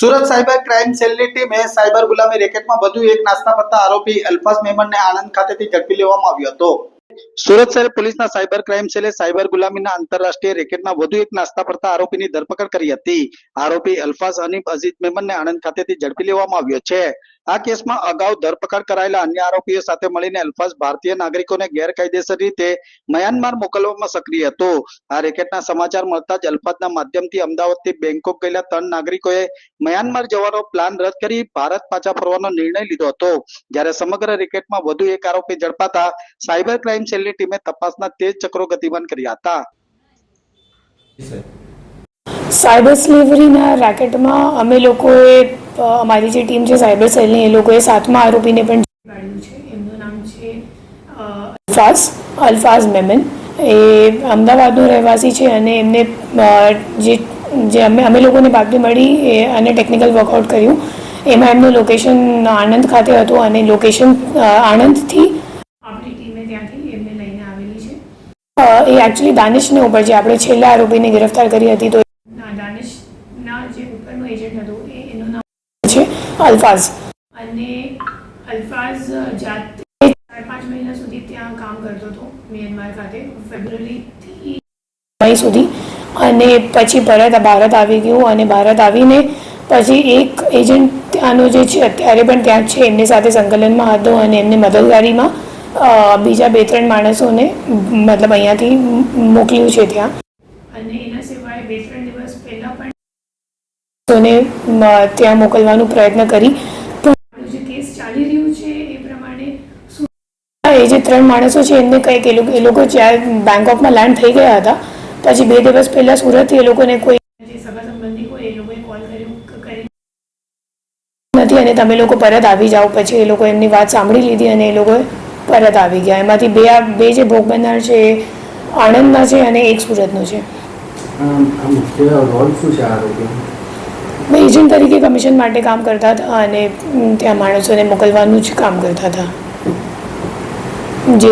Surat cyber crime સેલની ટીમે cyber ગુલામી રેકેટમાં વધુ એક નાસ્તા પત્તા આરોપી અલ્ફાઝ મેમનને આણંદ ખાતેથી ઝડપી લેવામાં આવ્યો હતો. સુરત શહેર પોલીસના સાયબર ક્રાઇમ સેલે સાયબર ગુલામીના આંતરરાષ્ટ્રીય રેકેટના વધુ એક નાસ્તા પડતા આરોપીની ધરપકડ કરી હતી. આરોપી અલ્ફાઝ હનીફ અઝીઝ મેમનને આણંદ ખાતેથી ઝડપી લેવામાં આવ્યો છે. આ કેસમાં અગાઉ ધરપકડ કરાયેલા અન્ય આરોપીઓ સાથે મળીને અલ્ફાઝ ભારતીય નાગરિકોને ગેરકાયદેસર રીતે મ્યાનમાર મોકલવામાં સક્રિય હતો. આ રેકેટના સમાચાર મળતા જ અલ્ફાઝના માધ્યમથી અમદાવાદથી બેંકોક ગયેલા ત્રણ નાગરિકોએ મ્યાનમાર જવાનો પ્લાન રદ કરી ભારત પાછા ફરવાનો નિર્ણય લીધો હતો. જ્યારે સમગ્ર રેકેટમાં વધુ એક આરોપી ઝડપાતા સાયબર ક્રાઇમ સેલની ટીમે તપાસના તેજ ચક્રો ગતિમાન કર્યા હતા. સાયબર સ્લેવરીના રેકેટમાં અમે લોકોએ અમારી જે ટીમ છે સાયબર સેલની એ લોકોએ સાતમા આરોપીને પણ પાડ્યું છે. એમનું નામ છે અલ્ફાઝ અલ્ફાઝ મેમન. એ અમદાવાદનો રહેવાસી છે અને એમને જે જે અમે અમે લોકોને બાતમી મળી એ અને ટેકનિકલ વર્કઆઉટ કર્યું. એમાં એમનું લોકેશન આણંદ ખાતે હતું અને લોકેશન આણંદથી આપણી ટીમે ત્યાંથી એમને લઈને આવેલી છે. એ એકચ્યુઅલી દાનિશને ઉપર જે આપણે છેલ્લા આરોપીને ગિરફ્તાર કરી હતી તો દાનિશના જે ઉપરનો એજન્ટ હતો એ એનું નામ છે અલ્ફાઝ. અને અલ્ફાઝ જાતે ચાર પાંચ મહિના સુધી ત્યાં કામ કરતો હતો મ્યાનમાર ખાતે ફેબ્રુઆરીથી મઈ સુધી. અને પછી પરત ભારત આવી ગયું અને ભારત આવીને પછી એક એજન્ટ ત્યાંનો જે છે અત્યારે પણ ત્યાં છે એમની સાથે સંકલનમાં હતો અને એમને મદદગારીમાં બીજા બે ત્રણ માણસોને મતલબ અહીંયાથી મોકલ્યું છે ત્યાં. અને એના બે ત્રણ દિવસ પહેલાં પણ તોને ત્યાં મોકલવાનો પ્રયત્ન કરી. પણ જે કેસ ચાલી રહ્યું છે એ પ્રમાણે એ જે ત્રણ માણસો છે એમને કંઈક એ લોકો એ લોકો જ્યારે બેંકોકમાં લેન્ડ થઈ ગયા હતા પછી બે દિવસ પહેલાં સુરતથી એ લોકોને કોઈ જે સગા સંબંધી હોય એ લોકોએ કોલ કર્યો કરી. નથી અને તમે લોકો પરત આવી જાઓ. પછી એ લોકો એમની વાત સાંભળી લીધી અને એ લોકો પરત આવી ગયા. એમાંથી બે આ બે જે ભોગ બનનાર છે એ આણંદના છે અને એક સુરતનો છે. એજન્ટ તરીકે કમિશન માટે કામ કરતા હતા અને ત્યાં માણસોને મોકલવાનું જ કામ કરતા હતા. જે